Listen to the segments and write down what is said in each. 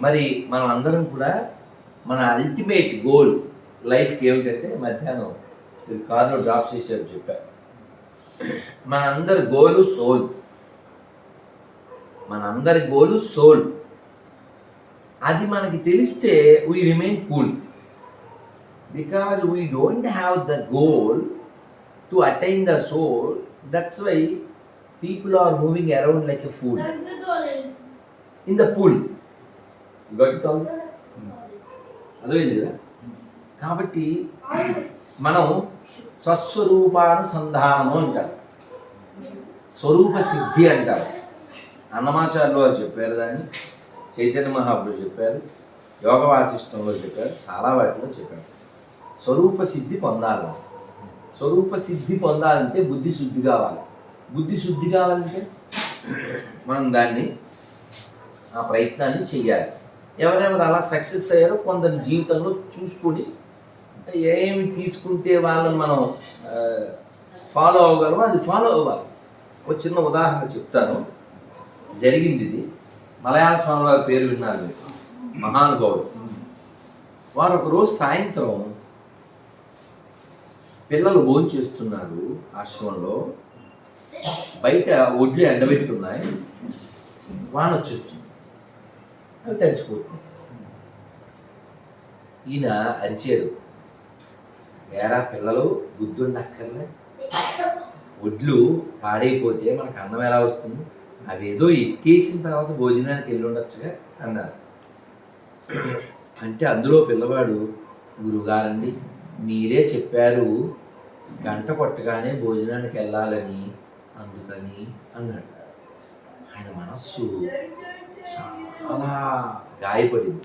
మరి మనం అందరం కూడా మన అల్టిమేట్ గోల్ లైఫ్కి ఏమిటంటే మధ్యాహ్నం మీరు కార్లో డ్రాప్ చేశారు చెప్పారు మన అందరి గోలు సోల్ మన అందరి గోలు సోల్ అది మనకి తెలిస్తే we remain cool because we don't have the goal to attain the soul that's why people are moving around like a in the pool got it all అర్థమైంది కదా? కాబట్టి మనం స్వస్వరూపానుసంధానము అంటారు. స్వరూప సిద్ధి అంటారు. అన్నమాచార్యులు వారు చెప్పారు దాన్ని. చైతన్య మహాప్రుడు చెప్పారు. యోగ వాసిష్టంలో చెప్పారు. చాలా వాటిలో చెప్పారు. స్వరూప సిద్ధి పొందాలి స్వరూప సిద్ధి పొందాలంటే బుద్ధి శుద్ధి కావాలి. బుద్ధి శుద్ధి కావాలంటే మనం దాన్ని ఆ ప్రయత్నాన్ని చేయాలి ఎవరెవరు అలా సక్సెస్ అయ్యారో కొందరి జీవితంలో చూసుకొని ఏమి తీసుకుంటే వాళ్ళని మనం ఫాలో అవ్వగలమో అది ఫాలో అవ్వాలి. ఒక చిన్న ఉదాహరణ చెప్తాను. జరిగింది ఇది. మలయాళ స్వామి వారి పేరు విన్నారు మీరు. మహానుభావుడు. వారు ఒకరోజు సాయంత్రం పిల్లలు భోంచేస్తున్నారు ఆశ్రమంలో. బయట ఒడ్లు ఎండబెట్టున్నాయి. వాన వచ్చేస్తుంది. అవి తడిచిపోతున్నాయి ఈయన అంచేరు వేరా పిల్లలు బుద్ధుండక్కర్లే. ఒడ్లు పాడైపోతే మనకు అన్నం ఎలా వస్తుంది? అవేదో ఎత్తేసిన తర్వాత భోజనానికి వెళ్ళి ఉండొచ్చుగా అన్నారు. అంటే అందులో పిల్లవాడు గురుగారండి మీరే చెప్పారు గంట కొట్టగానే భోజనానికి వెళ్ళాలని అందుకని అన్నాడు. ఆయన మనస్సు చాలా గాయపడింది.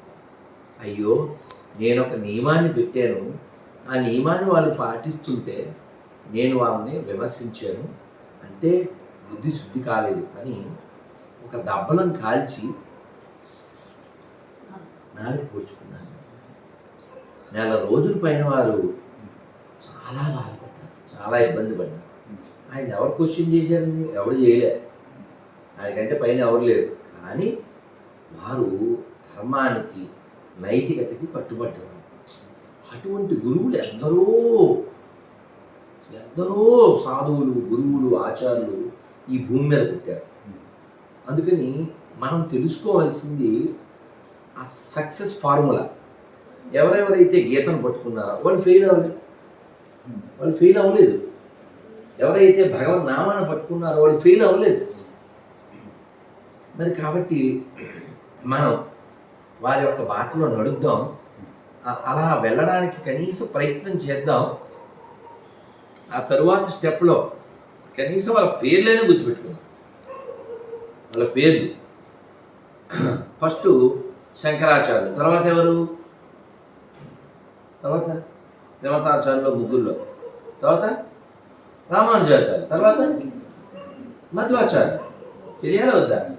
అయ్యో నేను ఒక నియమాన్ని పెట్టాను. ఆ నియమాన్ని వాళ్ళు పాటిస్తుంటే నేను వాళ్ళని విమర్శించాను. అంటే బుద్ధి శుద్ధి కాలేదు అని ఒక దబ్బలం కాల్చి నాలుగు పోచుకున్నాను నెల రోజుల పైన వారు చాలా బాధపడ్డారు. చాలా ఇబ్బంది పడ్డారు. ఆయన ఎవరు క్వశ్చన్ చేశారని ఎవరు చేయలే. ఆయనకంటే పైన ఎవరు లేరు. కానీ వారు ధర్మానికి నైతికతకి కట్టుబడ్డారు. అటువంటి గురువులు ఎందరో ఎందరో సాధువులు గురువులు ఆచార్యులు ఈ భూమి మీద పుట్టారు. అందుకని మనం తెలుసుకోవాల్సింది ఆ సక్సెస్ ఫార్ములా. ఎవరెవరైతే గీతను పట్టుకున్నారో వాళ్ళు ఫెయిల్ అవ్వలేదు. వాళ్ళు ఫెయిల్ అవ్వలేదు. ఎవరైతే భగవన్ నామాన్ని పట్టుకున్నారో వాళ్ళు ఫెయిల్ అవ్వలేదు. మరి కాబట్టి మనం వారి యొక్క బాటలో నడుద్దాం. అలా వెళ్ళడానికి కనీస ప్రయత్నం చేద్దాం. ఆ తరువాత స్టెప్లో కనీసం వాళ్ళ పేర్లైనా గుర్తుపెట్టుకుందాం. వాళ్ళ పేర్లు. ఫస్ట్ శంకరాచార్యులు. తర్వాత ఎవరు? తర్వాత దేవతాచార్యులు ముగ్గురులో. తర్వాత రామానుజాచార్య తర్వాత మధ్వాచార్య తెలియాలి వద్దా?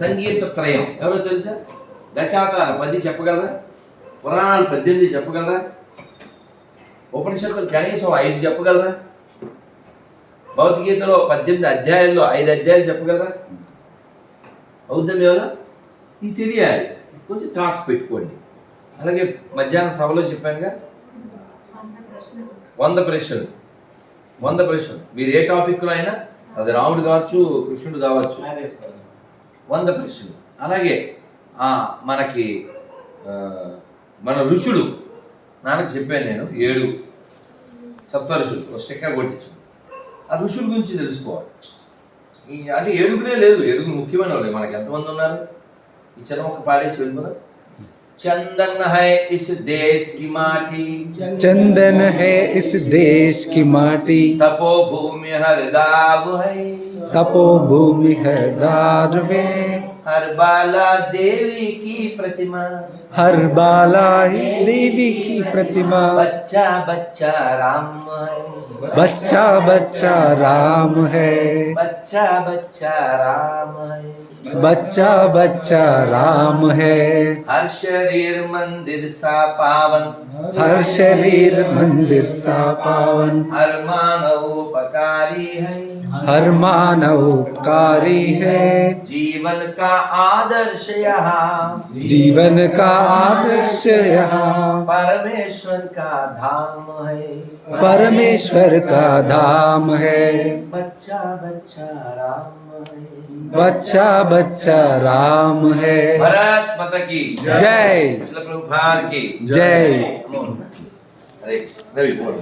సంగీత త్రయం ఎవరో తెలుసా? దశావతార పది చెప్పగలరా? పురాణాలు పద్దెనిమిది చెప్పగలరా? ఉపనిషత్తులు కనీసం ఐదు చెప్పగలరా? భగవద్గీతలో పద్దెనిమిది అధ్యాయాల్లో ఐదు అధ్యాయాలు చెప్పగలరా? అవుద్దాం ఎవరో ఇది తెలియాలి. కొంచెం త్రాసు పెట్టుకోండి. అలాగే మధ్యాహ్నం సభలో చెప్పానుగా? వంద ప్రశ్నలు. వంద ప్రశ్నలు. మీరు ఏ టాపిక్లో అయినా అది రాముడు కావచ్చు కృష్ణుడు కావచ్చు. వంద ప్రశ్నలు అలాగే ఆ, మనకి ఆ, మన ఋషులు నాన్నకి చెప్పాను నేను ఏడు సప్త ఋషులు ఒక స్టిక్కర్ కొట్టించు ఆ ఋషుల గురించి తెలుసుకోవాలి ఈ అది ఏడుగురే లేదు ఏడుగురు ముఖ్యమైన వాళ్ళు మనకి ఎంతమంది ఉన్నారు ఈ చిన్న ఒక పాడేసి వెళ్ళిపోదా చందన్ హై ఇస్ దేశ్ కి మాటి चंदन है इस देश की माटी तपो भूमि हर दाव है तपो भूमि है दारवे हर बाला देवी की प्रतिमा। हर बाला ही देवी की प्रतिमा। बच्चा बच्चा राम है। बच्चा बच्चा राम है। बच्चा बच्चा राम है। बच्चा बच्चा राम है। हर शरीर मंदिर सा पावन। हर शरीर मंदिर सा पावन। हर मानव उपकारी है। हर मानव उपकारी है। जीवन का आदर्श यहाँ जीवन का आदर्श यहाँ परमेश्वर का धाम है। परमेश्वर का धाम है। बच्चा बच्चा राम है। बच्चा बच्चा राम है। भारत माता की जय। श्रील की जय। नवी बोल